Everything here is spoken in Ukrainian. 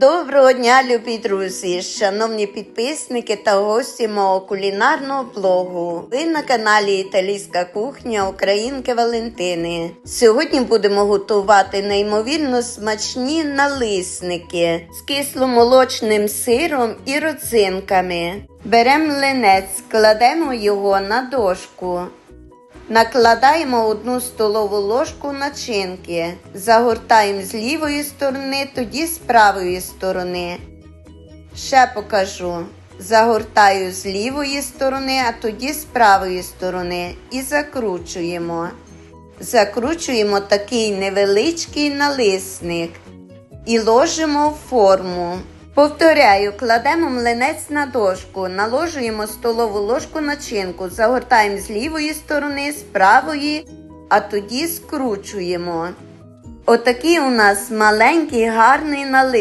Доброго дня, любі друзі, шановні підписники та гості мого кулінарного блогу. Ви на каналі Італійська кухня Українки Валентини. Сьогодні будемо готувати неймовірно смачні налисники з кисломолочним сиром і родзинками. Беремо млинець, кладемо його на дошку. Накладаємо одну столову ложку начинки, загортаємо з лівої сторони, тоді з правої сторони. Ще покажу. Загортаю з лівої сторони, а тоді з правої сторони і закручуємо. Закручуємо такий невеличкий налисник і ложимо в форму. Повторяю, кладемо млинець на дошку, наложуємо столову ложку начинку, загортаємо з лівої сторони, з правої, а тоді скручуємо. Отакий у нас маленький гарний налис.